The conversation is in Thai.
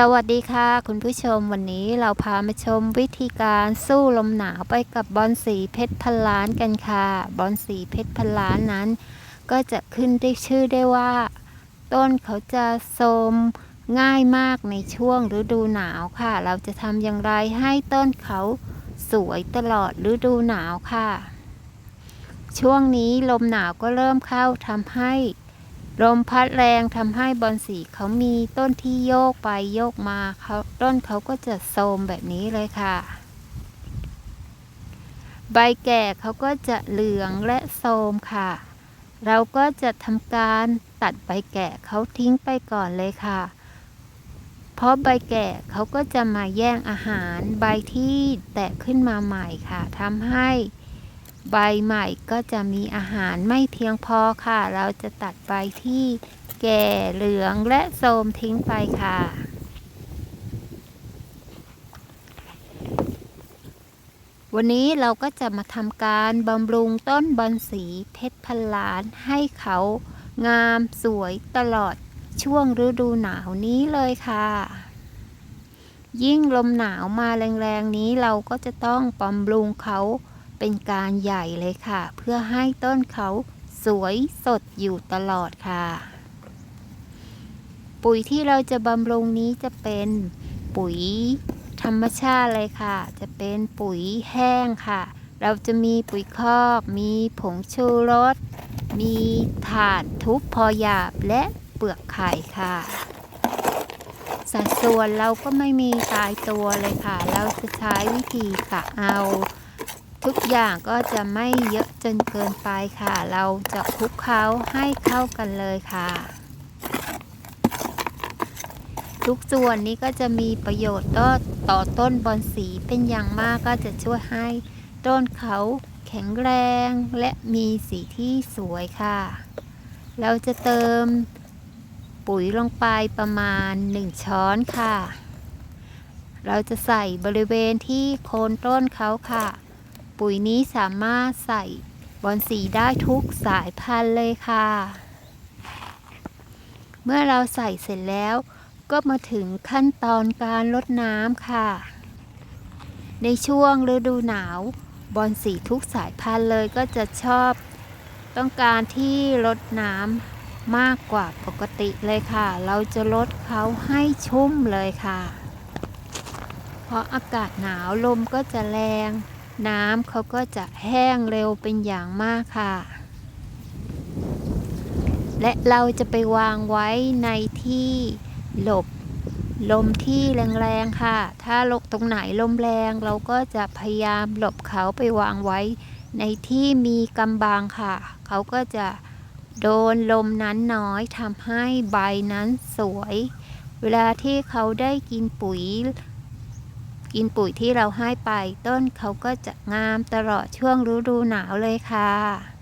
สวัสดีค่ะคุณผู้ชมวันนี้เราพามาชมวิธีการสู้ลมหนาวไปกับบอลสีเพชรพันล้านกันค่ะ บอลสีเพชรพันล้านนั้น ก็จะขึ้นได้ชื่อได้ว่า ต้นเขาจะโทมง่ายมากในช่วงฤดูหนาวค่ะ เราจะทำอย่างไรให้ต้นเขาสวยตลอดฤดูหนาวค่ะ ช่วงนี้ลมหนาวก็เริ่มเข้าทำให้ ลมพัดแรงทำให้บอนสีเขามีต้นที่โยกไปโยกมาเขาต้นเขาก็จะโทมแบบนี้เลยค่ะ ใบแก่เขาก็จะเหลืองและโทมค่ะ เราก็จะทำการตัดใบแก่เขาทิ้งไปก่อนเลยค่ะ เพราะใบแก่เขาก็จะมาแย่งอาหารใบที่แตกขึ้นมาใหม่ค่ะทำให้ ใบใหม่ก็จะมีอาหารไม่เพียงพอค่ะ เราจะตัดใบที่แก่เหลืองและโทรมทิ้งไปค่ะ วันนี้เราก็จะมาทำการบำรุงต้นบอนสีเพชรพันล้านให้เขางามสวยตลอดช่วงฤดูหนาวนี้เลยค่ะ ยิ่งลมหนาวมาแรงๆนี้เราก็จะต้องบำรุงเขา เป็นการใหญ่เลยค่ะ เพื่อให้ต้นเขาสวยสดอยู่ตลอดค่ะ ปุ๋ยที่เราจะบำรุงนี้จะเป็นปุ๋ยธรรมชาติเลยค่ะ จะเป็นปุ๋ยแห้งค่ะ เราจะมีปุ๋ยคอก มีผงชูรส มีถ่านทุบพอหยาบและเปลือกไข่ค่ะ สัดส่วนเราก็ไม่มีตายตัวเลยค่ะ เราจะใช้วิธีกะเอา ทุกอย่างก็จะไม่เยอะจนเกินไปค่ะ เราจะคลุกเคล้าให้เข้ากันเลยค่ะ ทุกส่วนนี้ก็จะมีประโยชน์ต่อต่อต้นบอนสีเป็นอย่างมากก็จะช่วยให้ต้นเขาแข็งแรงและมีสีที่สวยค่ะ เราจะเติมปุ๋ยลงไปประมาณ 1 ช้อนค่ะ เราจะใส่บริเวณที่โคนต้นเขาค่ะ ปุ๋ยนี้สามารถใส่บอนสีได้ทุกสายพันธุ์เลยค่ะ เมื่อเราใส่เสร็จแล้ว ก็มาถึงขั้นตอนการลดน้ำค่ะ ในช่วงฤดูหนาวบอนสีทุกสายพันธุ์เลยก็จะชอบ ต้องการที่ลดน้ำมากกว่าปกติเลยค่ะ เราจะลดเขาให้ชุ่มเลยค่ะ เพราะอากาศหนาวลมก็จะแรง น้ำเขาก็จะแห้งเร็วเป็นอย่างมากค่ะ และเราจะไปวางไว้ในที่หลบลมที่แรงๆค่ะ ถ้าลกตรงไหนลมแรงเราก็จะพยายามหลบเขาไปวางไว้ ในที่มีกำบังค่ะ เขาก็จะโดนลมนั้นน้อยทำให้ใบนั้นสวย เวลาที่เขาได้กินปุ๋ย กินปุ๋ยที่เราให้ไป ต้นเขาก็จะงามตลอดช่วงฤดูหนาวเลยค่ะ